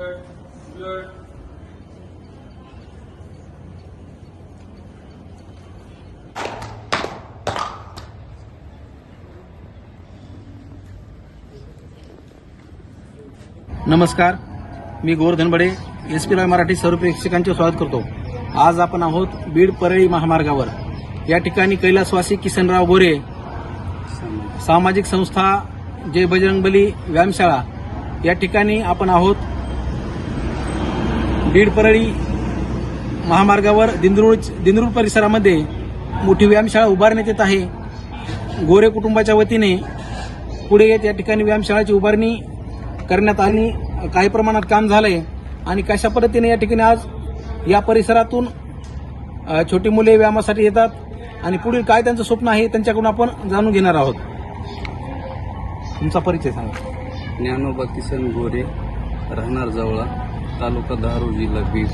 नमस्कार मी Govardhan Bade S P Marathi सर्व प्रेक्षकांचे स्वागत करतो. आज आपण आहोत बीड परळी महामार्गावर. या ठिकाणी कैलासवासी किसनराव गोरे सामाजिक संस्था जय बजरंगबली व्यायामशाळा या ठिकाणी आपण आहोत बीड परळी महामार्गावर दिंदरूळ दिंदरूळ परिसरामध्ये मोठी व्यायामशाळा उभारण्यात येत आहे. गोरे कुटुंबाच्या वतीने पुढे येत या ठिकाणी व्यायामशाळाची उभारणी करण्यात आली. काही प्रमाणात काम झालंय आणि कशा पद्धतीने या ठिकाणी आज या परिसरातून छोटी मुले व्यायामासाठी येतात आणि पुढील काय त्यांचं स्वप्न आहे त्यांच्याकडून आपण जाणून घेणार आहोत. तुमचा परिचय सांगा. ज्ञानोबा किसन गोरे राहणार जवळा. तालुका धारूर जिल्हा बीड.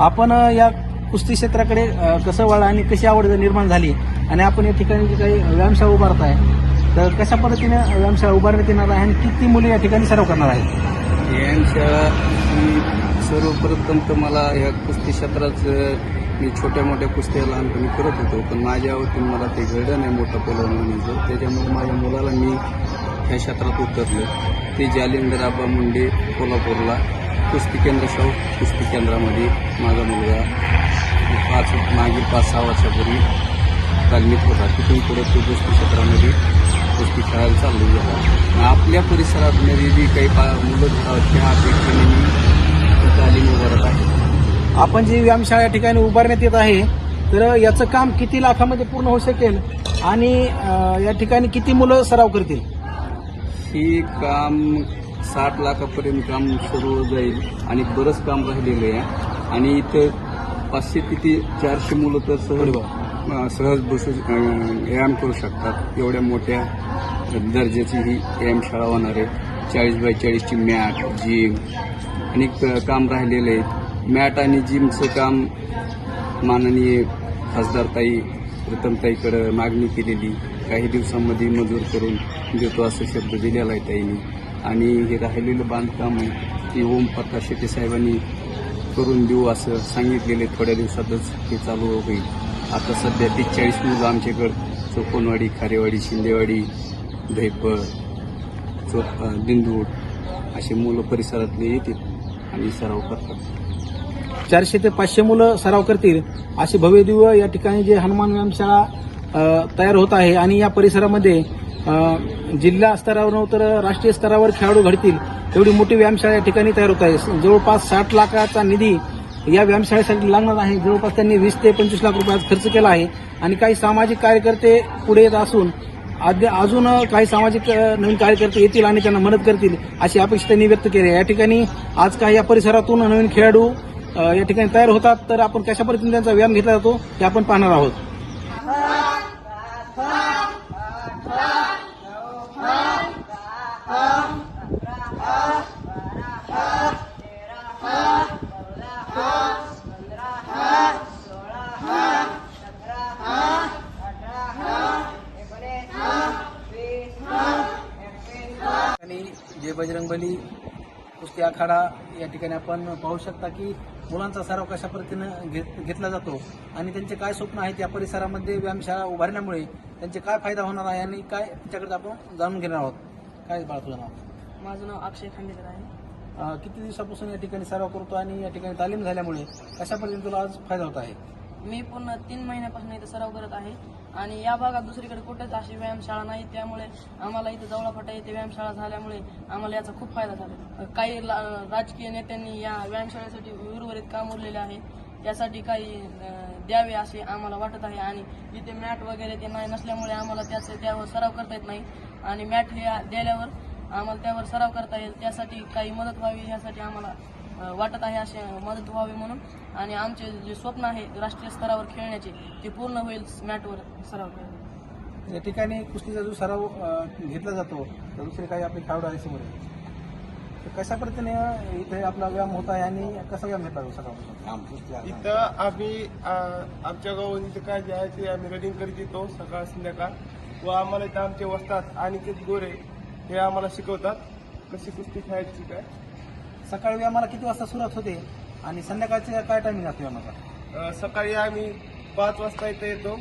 आपण अ, या कुस्ती क्षेत्राकडे अ, कसं वळला आणि कशी आवड निर्माण झाली? आणि आपण या ठिकाणी जी काही व्यायामशाळा उभारताय तर कशा पद्धतीने व्यायामशाळा उभारण्यात येणार आहे आणि किती मुले या ठिकाणी सराव करणार आहेत? व्यायामशाळा ही सर्वप्रथम तर मला या कुस्ती क्षेत्रात अ, मी छोट्या मोठ्या कुस्त्या लहानपणी करत होतो पण माझ्या वतीने मला ते घडलं नाही मोठं पलवानीचं त्याच्यामुळे माझ्या मुलाला मी ह्या क्षेत्रात उतरलं. ते जालिंदर आबा मुंडे कोल्हापूरला. कुस्ती केंद्र शाहू कुस्ती केंद्रामध्ये माझा मुलगा पाच मागील पाच सहा वर्षापूर्वी तालमीत होता. तिथून पुढे तो कुस्ती क्षेत्रामध्ये कुस्ती खेळायला चालू झाला. मग आपल्या परिसरामध्ये जी काही पा मुलं आहेत त्या अपेक्षेने मी तालीम उभारत आहे. आपण जी व्यायामशाळा या ठिकाणी उभारण्यात येत आहे तर याचं काम किती लाखामध्ये पूर्ण होऊ शकेल? आणि या ठिकाणी किती मुलं सराव करतील? ही काम साठ लाखापर्यंत काम सुरू जाईल आणि बरंच काम राहिलेलं आहे. आणि इथं पाचशे ते चारशे मुलं तर सहज सहज बसू व्यायाम करू शकतात. एवढ्या मोठ्या दर्जाची ही व्यायामशाळा होणार आहे. चाळीस बाय चाळीसची मॅट जिम आणि काम राहिलेलं आहे मॅट आणि जिमचं काम माननीय खासदारताई प्रथमताईकडं मागणी केलेली. काही दिवसांमध्ये मंजूर करून देतो असं शब्द दिलेला आहे ताईने. आणि हे राहिलेलं बांधकाम आहे ते ओम प्रकाश शेट्टे साहेबांनी करून देऊ असं सांगितलेलं थोड्या दिवसातच हे चालू होईल. आता सध्या तीस चाळीस मुलं आमच्याकडं चोपनवाडी खारेवाडी शिंदेवाडी धैपळ चो दिंदूड असे मुलं परिसरातले येतील आणि सराव करतात. चारशे ते पाचशे मुलं सराव करतील. असे भव्य दिव्य या ठिकाणी जे हनुमान व्यायामशाळा तयार होत आहे आणि या परिसरामध्ये जिल्हा स्तरावर तर राष्ट्रीय स्तरावर खेळाडू घडतील एवढी मोठी व्यायामशाळा या ठिकाणी तयार होत आहे. जवळपास साठ लाखाचा निधी या व्यायामशाळेसाठी लागणार आहे. जवळपास त्यांनी वीस ते पंचवीस लाख रुपयाचा खर्च केला आहे. आणि काही सामाजिक कार्यकर्ते पुढे येत असून अजून काही सामाजिक नवीन कार्यकर्ते येतील आणि त्यांना मदत करतील अशी अपेक्षा त्यांनी व्यक्त केली आहे. या ठिकाणी आज काही या परिसरातून नवीन खेळाडू या ठिकाणी तयार होतात. तर आपण कशा पद्धतीने त्यांचा व्यायाम घेतला जातो हे आपण पाहणार आहोत आणि जे बजरंगबली कुस्ती आखाडा या ठिकाणी आपण पाहू शकता की मुलांचा सराव कशा पद्धतीनं घेत घेतला जातो आणि त्यांचे काय स्वप्न आहेत या परिसरामध्ये व्यायामशाळा उभारण्यामुळे त्यांचे काय फायदा होणार आहे आणि काय त्याच्याकडे आपण जाणून घेणार आहोत. काय बाळ तुझं नाव? माझं नाव अक्षय खांडेकर आहे. किती दिवसापासून या ठिकाणी सराव करतो आणि या ठिकाणी तालीम झाल्यामुळे कशा पद्धतीने तुला आज फायदा होत आहे? मी पूर्ण तीन महिन्यापासून इथं सराव करत आहे आणि या भागात दुसरीकडे कुठेच अशी व्यायामशाळा नाही. त्यामुळे आम्हाला इथं जवळाफाटा येथे व्यायामशाळा झाल्यामुळे आम्हाला याचा खूप फायदा झाला. काही ला- राजकीय नेत्यांनी या व्यायामशाळेसाठी उर्वरित काम उरलेले आहे. त्यासाठी काही द्यावे असे आम्हाला वाटत आहे आणि इथे मॅट वगैरे ते नाही नसल्यामुळे आम्हाला त्याचं त्यावर सराव करता येत नाही. आणि मॅट हे दिल्यावर आम्हाला त्यावर सराव करता येईल त्यासाठी काही मदत व्हावी यासाठी आम्हाला वाटत आहे असे मदत व्हावी म्हणून. आणि आमचे जे स्वप्न आहे राष्ट्रीय स्तरावर खेळण्याचे ते पूर्ण होईल मॅटवर सराव खेळ या ठिकाणी कुस्तीचा जो सराव घेतला जातो तर दुसरे काही आपले खेळाडू आहे समोर. तर कशा पद्धतीने इथे आपला व्यायाम होत आहे आणि कसा व्यायाम घेतला जातो सकाळ इथं आम्ही आमच्या गावात इथं काय जे आहे ते आम्ही रनिंग करीत येतो सकाळ संध्याकाळ. व आम्हाला इथं आमचे वस्तात अनिकेत गोरे हे आम्हाला शिकवतात. कशी कुस्ती खेळायची काय? सकाळी व्यायामाला किती वाजता सुरुवात होते आणि संध्याकाळचे काय टायमिंग असतो अ, सकाळी आम्ही पाच वाजता इथे येतो.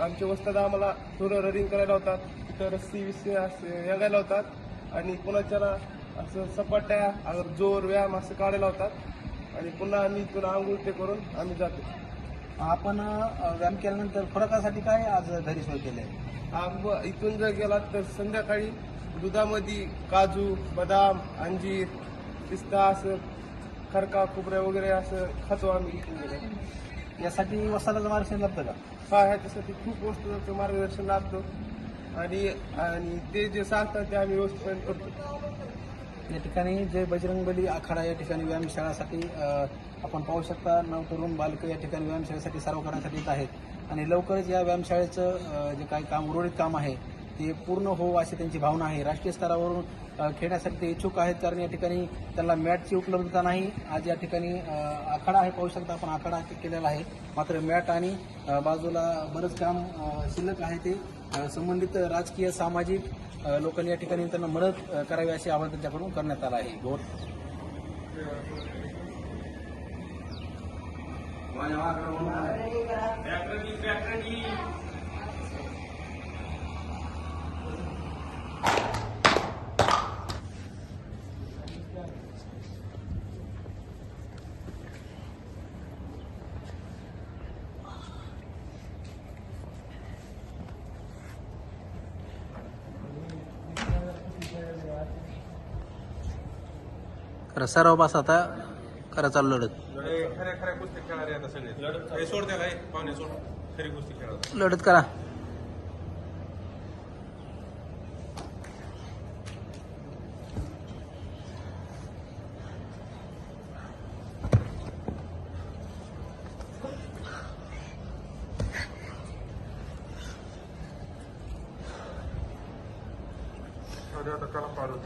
आमचे वस्ताद आम्हाला थोडं रनिंग करायला होतात तिथं रस्सी विस्सी असे यागायला होतात आणि पुन्हा असं सपाट्या अगर जोर व्यायाम असं काढायला होतात आणि पुन्हा आम्ही इथून आंघोळ ते करून आम्ही जातो. आपण अं, व्यायाम केल्यानंतर खुराकासाठी काय आज घरी सोय केली आहे? आंब इथून जर गेलात तर संध्याकाळी दुधामध्ये काजू बदाम अंजीर पिस्ता असं खरका खोबऱ्या वगैरे असं खातो आम्ही इथून गेले यासाठी वस्तादाचं मार्गदर्शन लागतं का? हा ह्याच्यासाठी खूप वस्तूचं मार्गदर्शन लागतो. आणि आणि ते जे सांगतात ते आम्ही व्यवस्थितपणे करतो. या ठिकाणी जय बजरंगबली आखाडा या ठिकाणी व्यायामशाळासाठी आपण पाहू शकता नव तरुण बालकं या ठिकाणी व्यायामशाळेसाठी सराव करण्यासाठी येत आहेत. आणि लवकरच या व्यायामशाळेचं जे काही काम उर्वरित काम आहे ते पूर्ण हो अशी त्यांची भावना आहे. राष्ट्रीय स्तरावरून खेळण्यासाठी ते इच्छुक आहेत कारण या ठिकाणी त्यांना मॅटची उपलब्धता नाही. आज या ठिकाणी आखाडा आहे पाहू शकता आपण आखाडा केलेला आहे. मात्र मॅट आणि बाजूला बरंच काम शिल्लक आहे ते. संबंधित राजकीय सामाजिक लोकांनी या ठिकाणी त्यांना मदत करावी अशी आवाहन त्यांच्याकडून करण्यात आलं आहे. गौर खरं सराव पास आता खरं चालू लढत खऱ्या खऱ्या कुस्ती खेळणारे आता सगळे हे सोड त्याला हे पाहुणे सोड. खरी कुस्ती खेळा लढत करा. आता त्याला पाडू